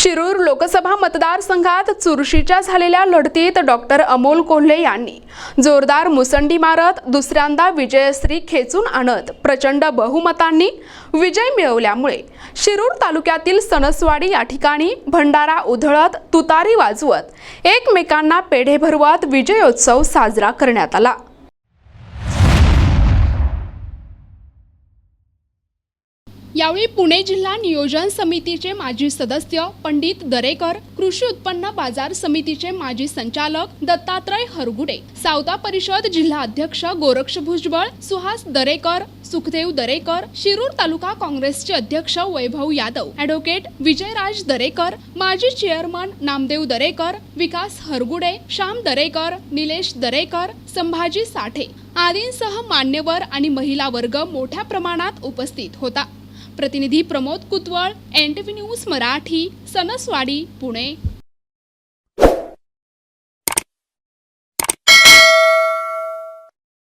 शिरूर लोकसभा मतदारसंघात चुरशीच्या झालेल्या लढतीत डॉक्टर अमोल कोल्हे यांनी जोरदार मुसंडी मारत दुसऱ्यांदा विजयश्री खेचून आणत प्रचंड बहुमतांनी विजय मिळवल्यामुळे शिरूर तालुक्यातील सणसवाडी या ठिकाणी भंडारा उधळत तुतारी वाजवत एकमेकांना पेढे भरवत विजयोत्सव साजरा करण्यात आला. यावेळी पुणे जिल्हा नियोजन समितीचे माजी सदस्य पंडित दरेकर कृषी उत्पन्न बाजार समितीचे माजी संचालक दत्तात्रय हरगुडे सावता परिषद जिल्हा अध्यक्ष गोरक्ष भुजबळ सुहास दरेकर सुखदेव दरेकर शिरूर तालुका काँग्रेसचे अध्यक्ष वैभव यादव ॲडव्होकेट विजयराज दरेकर माजी चेअरमन नामदेव दरेकर विकास हरगुडे श्याम दरेकर निलेश दरेकर संभाजी साठे आदींसह मान्यवर आणि महिला वर्ग मोठ्या प्रमाणात उपस्थित होता. प्रतिनिधी Pramod Kutwal N T V news Marathi Sanaswadi Pune.